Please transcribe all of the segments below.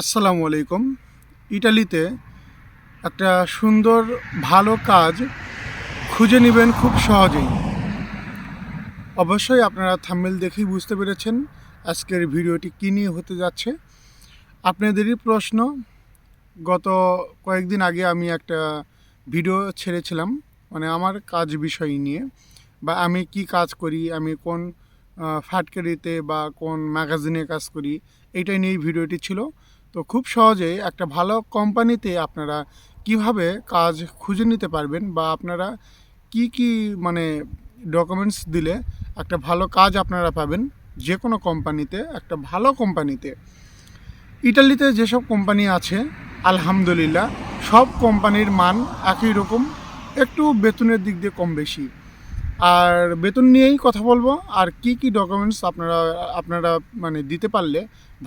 আসসালামু আলাইকুম। ইটালিতে একটা সুন্দর, ভালো কাজ খুঁজে নেবেন খুব সহজেই। অবশ্যই আপনারা থাম্বেল দেখেই বুঝতে পেরেছেন আজকের ভিডিওটি কী নিয়ে হতে যাচ্ছে। আপনাদেরই প্রশ্ন, গত কয়েকদিন আগে আমি একটা ভিডিও ছেড়েছিলাম মানে আমার কাজ বিষয় নিয়ে, বা আমি কি কাজ করি, আমি কোন ফ্যাক্টরিতে বা কোন ম্যাগাজিনে কাজ করি, এইটাই নিয়েই ভিডিওটি ছিল। তো খুব সহজে একটা ভালো কোম্পানিতে আপনারা কীভাবে কাজ খুঁজে নিতে পারবেন বা আপনারা কি কি মানে ডকুমেন্টস দিলে একটা ভালো কাজ আপনারা পাবেন যে কোনো কোম্পানিতে, একটা ভালো কোম্পানিতে। ইটালিতে যেসব কোম্পানি আছে, আলহামদুলিল্লাহ, সব কোম্পানির মান একই রকম, একটু বেতনের দিক দিয়ে কম বেশি। আর বেতন নিয়েই কথা বলব, আর কি কি ডকুমেন্টস আপনারা আপনারা মানে দিতে পারলে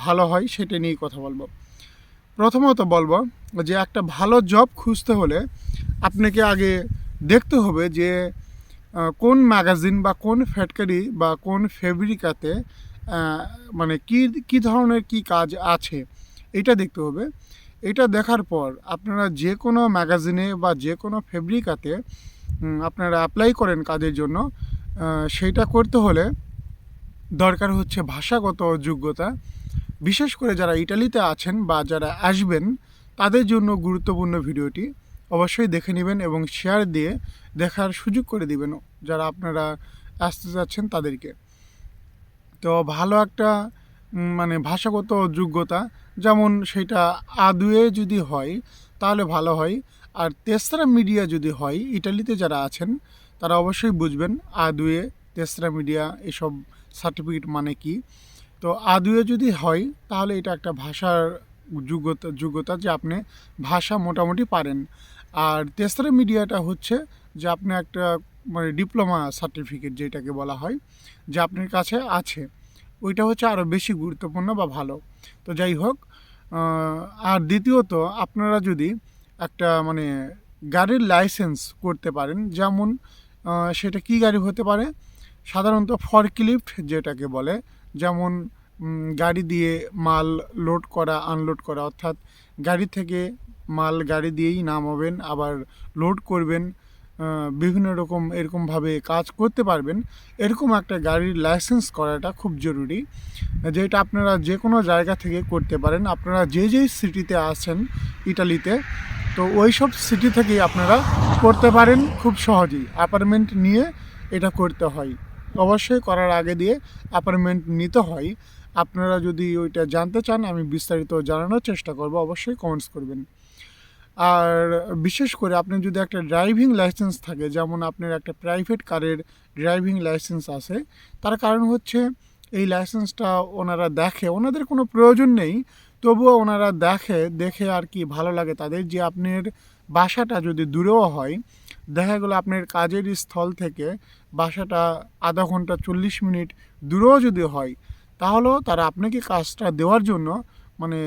ভালো হয় সেটা নিয়েই কথা বলব। প্রথমত বলব যে একটা ভালো জব খুঁজতে হলে আপনাকে আগে দেখতে হবে যে কোন ম্যাগাজিন বা কোন ফ্যাক্টরি বা কোন ফেব্রিকাতে মানে কি কি ধরনের কি কাজ আছে, এটা দেখতে হবে। এটা দেখার পর আপনারা যে কোনো ম্যাগাজিনে বা যে কোনো ফেব্রিকাতে আপনারা অ্যাপ্লাই করেন কাজের জন্য সেইটা করতে হলে দরকার হচ্ছে ভাষাগত যোগ্যতা। বিশেষ করে যারা ইটালিতে আছেন বা যারা আসবেন, তাদের জন্য গুরুত্বপূর্ণ ভিডিওটি অবশ্যই দেখে নেবেন এবং শেয়ার দিয়ে দেখার সুযোগ করে দিবেন যারা আপনারা আসতে যাচ্ছেন তাদেরকে। তো ভালো একটা মানে ভাষাগত যোগ্যতা, যেমন সেটা আদুয়ে যদি হয়, তাহলে ভালো হয়। আর তেসরা মিডিয়া যদি হয়, ইটালিতে যারা আছেন, তারা অবশ্যই বুঝবেন আদুয়ে, তেসরা মিডিয়া এসব সার্টিফিকেট মানে কি। তো আদুয়ে যদি হয়, তাহলে এটা একটা ভাষার যোগ্যতা যোগ্যতা যে আপনি ভাষা মোটামুটি পারেন। আর তেসরা মিডিয়াটা হচ্ছে যে আপনি একটা মানে ডিপ্লোমা সার্টিফিকেট যেটাকে বলা হয়, যে আপনার কাছে আছে। ওইটা হচ্ছে আরও বেশি গুরুত্বপূর্ণ বা ভালো। তো যাই হোক আর দ্বিতীয়ত আপনারা যদি একটা মানে গাড়ির লাইসেন্স করতে পারেন, যেমন সেটা কি গাড়ি হতে পারে? সাধারণত ফরক্লিফট যেটাকে বলে যেমন গাড়ি দিয়ে মাল লোড করা, আনলোড করা। অর্থাৎ গাড়ি থেকে মাল গাড়ি দিয়েই নামাবেন, আবার লোড করবেন বিভিন্ন রকম এরকমভাবে কাজ করতে পারবেন। এরকম একটা গাড়ির লাইসেন্স করাটা খুব জরুরি, যেটা আপনারা যে কোনো জায়গা থেকে করতে পারেন। আপনারা যে যেই সিটিতে আছেন, ইটালিতে, তো ওই সব সিটি থেকেই আপনারা করতে পারেন। খুব সহজেই অ্যাপার্টমেন্ট নিয়ে এটা করতে হয়। অবশ্যই করার আগে দিয়ে অ্যাপয়েন্টমেন্ট নিতে হয়। আপনারা যদি ওইটা জানতে চান, আমি বিস্তারিত জানানোর চেষ্টা করব, অবশ্যই কমেন্টস করবেন। আর বিশেষ করে আপনি যদি একটা ড্রাইভিং লাইসেন্স থাকে, যেমন আপনার একটা প্রাইভেট কারের ড্রাইভিং লাইসেন্স আছে, তার কারণ হচ্ছে এই লাইসেন্সটা ওনারা দেখে, ওনাদের কোনো প্রয়োজন নেই। তবুও ওনারা দেখে দেখে আর কি ভালো লাগে তাদের যে আপনার বাসাটা যদি দূরেও হয় দেখা গেলো আপনার কাজের স্থল থেকে বাসাটা আধা ঘণ্টা চল্লিশ মিনিট দূরেও যদি হয়, তাহলেও তারা আপনাকে কাজটা দেওয়ার জন্য মানে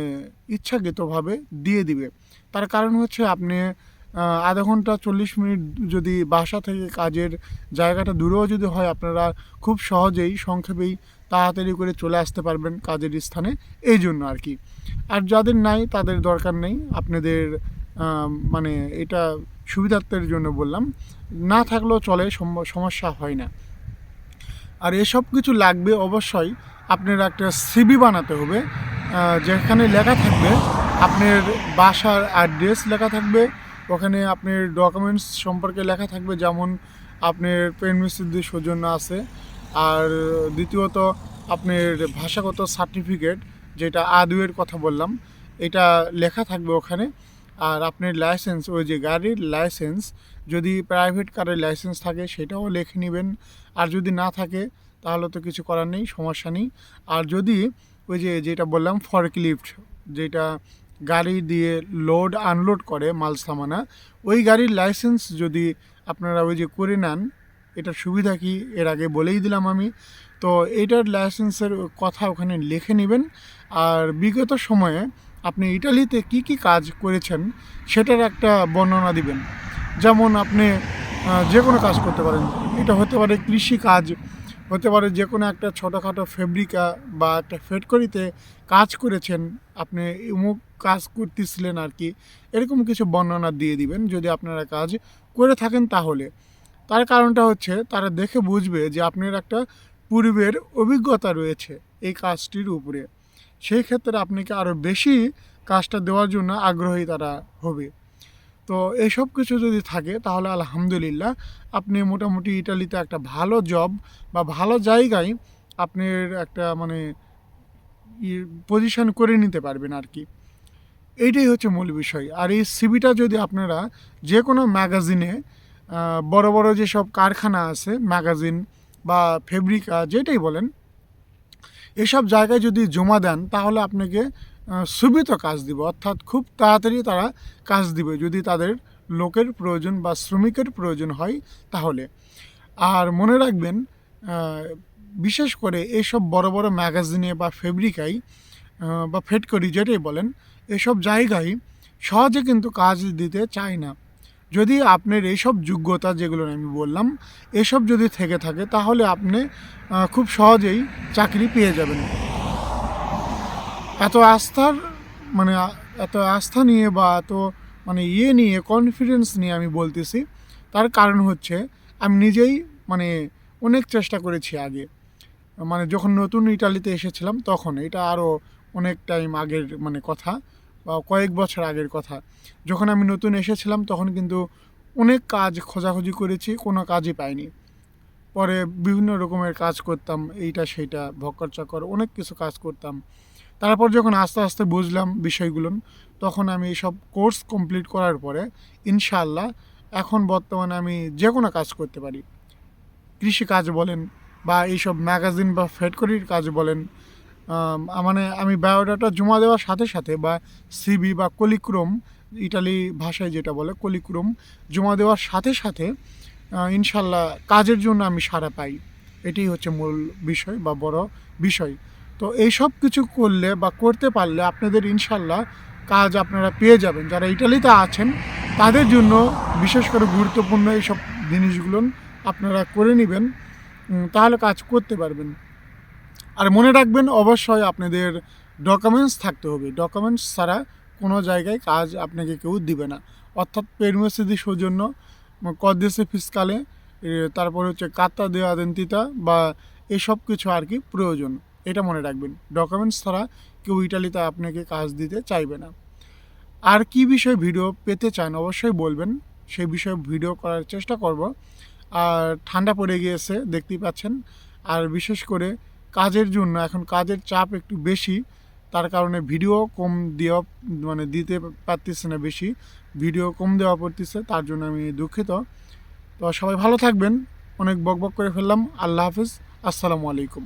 ইচ্ছাকৃতভাবে দিয়ে দিবে। তার কারণ হচ্ছে আপনি আধা ঘণ্টা চল্লিশ মিনিট যদি বাসা থেকে কাজের জায়গাটা দূরেও যদি হয়, আপনারা খুব সহজেই সংক্ষেপেই তাড়াতাড়ি করে চলে আসতে পারবেন কাজের স্থানে, এই জন্য আর কি। আর যাদের নাই, তাদের দরকার নেই। আপনাদের মানে এটা সুবিধার্থের জন্য বললাম, না থাকলেও চলে, সম- সমস্যা হয় না। আর এসব কিছু লাগবে অবশ্যই আপনার একটা সিবি বানাতে হবে যেখানে লেখা থাকবে আপনার বাসার অ্যাড্রেস লেখা থাকবে, ওখানে আপনার ডকুমেন্টস সম্পর্কে লেখা থাকবে, যেমন আপনার প্রেগনেন্সির সৌজন্য আছে, আর দ্বিতীয়ত আপনার ভাষাগত সার্টিফিকেট যেটা আদুয়ের কথা বললাম, এটা লেখা থাকবে ওখানে। আর আপনার লাইসেন্স ওই যে গাড়ির লাইসেন্স যদি প্রাইভেট কারের লাইসেন্স থাকে, সেটাও লিখে নেবেন। আর যদি না থাকে, তাহলে তো কিছু করার নেই, সমস্যা নেই। আর যদি ওই যে, যেটা বললাম ফরক্লিফট যেটা গাড়ি দিয়ে লোড আনলোড করে মাল সামানা, ওই গাড়ির লাইসেন্স যদি আপনারা ওই যে করে নেন, এটার সুবিধা কি? এর আগে বলেই দিলাম আমি। তো এটার লাইসেন্সের কথা ওখানে লিখে নেবেন। আর বিগত সময়ে আপনি ইটালিতে কি কি কাজ করেছেন সেটার একটা বর্ণনা দিবেন। যেমন আপনি যে কোনো কাজ করতে পারেন। এটা হতে পারে কৃষি কাজ, হতে পারে যে কোনো একটা ছোটোখাটো ফেব্রিকা বা একটা ফেটকরিতে কাজ করেছেন, আপনি অমুক কাজ করতেছিলেন আর কি, এরকম কিছু বর্ণনা দিয়ে দিবেন যদি আপনারা কাজ করে থাকেন তাহলে। তার কারণটা হচ্ছে তারা দেখে বুঝবে যে আপনার একটা পূর্বের অভিজ্ঞতা রয়েছে এই কাজটির উপরে। সেই ক্ষেত্রে আপনাকে আরও বেশি কাজটা দেওয়ার জন্য আগ্রহী তারা হবে। তো এসব কিছু যদি থাকে, তাহলে আলহামদুলিল্লাহ আপনি মোটামুটি ইটালিতে একটা ভালো জব বা ভালো জায়গায় আপনার একটা মানে পজিশন করে নিতে পারবেন আর কি। এইটাই হচ্ছে মূল বিষয়। আর এই সিবিটা যদি আপনারা যে কোনো ম্যাগাজিনে বড় বড় যেসব কারখানা আছে ম্যাগাজিন বা ফেব্রিকা যেটাই বলেন এসব জায়গায় যদি জমা দেন, তাহলে আপনাকে সুবিত কাজ দিবে। অর্থাৎ খুব তাড়াতাড়ি তারা কাজ দিবে। যদি তাদের লোকের প্রয়োজন বা শ্রমিকের প্রয়োজন হয়, তাহলে। আর মনে রাখবেন বিশেষ করে এইসব বড় বড় ম্যাগাজিনে বা ফেব্রিকাই বা ফেটকরি যেটাই বলেন, এসব জায়গায় সহজে কিন্তু কাজ দিতে চায় না। যদি আপনার এইসব যোগ্যতা যেগুলো আমি বললাম, এসব যদি থেকে থাকে, তাহলে আপনি খুব সহজেই চাকরি পেয়ে যাবেন। এত আস্থার মানে এত আস্থা নিয়ে বা এত মানে ইয়ে নিয়ে কনফিডেন্স নিয়ে আমি বলতেছি, তার কারণ হচ্ছে, আমি নিজেই মানে অনেক চেষ্টা করেছি আগে। মানে যখন নতুন ইটালিতে এসেছিলাম, তখন এটা আরও অনেক টাইম আগের মানে কথা। বা কয়েক বছর আগের কথা। যখন আমি নতুন এসেছিলাম, তখন কিন্তু অনেক কাজ খোঁজাখুঁজি করেছি, কোনো কাজই পাইনি। পরে বিভিন্ন রকমের কাজ করতাম, এইটা সেইটা, ভক্কর চক্কর, অনেক কিছু কাজ করতাম। তারপর যখন আস্তে আস্তে বুঝলাম বিষয়গুলো, তখন আমি এইসব কোর্স কমপ্লিট করার পরে, ইনশাআল্লাহ, এখন বর্তমানে আমি যে কোনো কাজ করতে পারি। কৃষি কাজ বলেন বা এইসব ম্যাগাজিন বা ফ্যাক্টরির কাজ বলেন মানে আমি বায়োডাটা জমা দেওয়ার সাথে সাথে বা সিবি বা কলিক্রম, ইটালি ভাষায় যেটা বলে কলিক্রম, জমা দেওয়ার সাথে সাথে ইনশাল্লাহ কাজের জন্য আমি সাড়া পাই। এটাই হচ্ছে মূল বিষয় বা বড় বিষয়। তো এইসব কিছু করলে বা করতে পারলে আপনাদের ইনশাল্লাহ কাজ আপনারা পেয়ে যাবেন। যারা ইটালিতে আছেন, তাদের জন্য বিশেষ করে গুরুত্বপূর্ণ এইসব জিনিসগুলো আপনারা করে নেবেন তাহলে কাজ করতে পারবেন। আর মনে রাখবেন, অবশ্যই আপনাদের ডকুমেন্টস থাকতে হবে। ডকুমেন্টস ছাড়া কোনো জায়গায় কাজ আপনাকে কেউ দিবে না। অর্থাৎ পেরমেসি দি সৌজন্য কদেশে ফিসকালে তারপর হচ্ছে কাতা দেওয়া দেন্তিতা বা এসব কিছু আর কি প্রয়োজন। এটা মনে রাখবেন। ডকুমেন্টস ছাড়া কেউ ইটালিতে আপনাকে কাজ দিতে চাইবে না। আর কি বিষয়ে ভিডিও পেতে চান অবশ্যই বলবেন। সেই বিষয়ে ভিডিও করার চেষ্টা করব। আর ঠান্ডা পড়ে গিয়েছে, দেখতেই পাচ্ছেন। আর বিশেষ করে কাজের জন্য, এখন কাজের চাপ একটু বেশি, তার কারণে ভিডিও কম দেওয়া মানে দিতে পারতেছে না বেশি ভিডিও কম দেওয়া পড়তেছে, তার জন্য আমি দুঃখিত। তো সবাই ভালো থাকবেন, অনেক বকবক করে ফেললাম, আল্লাহ হাফিজ, আসসালামু আলাইকুম।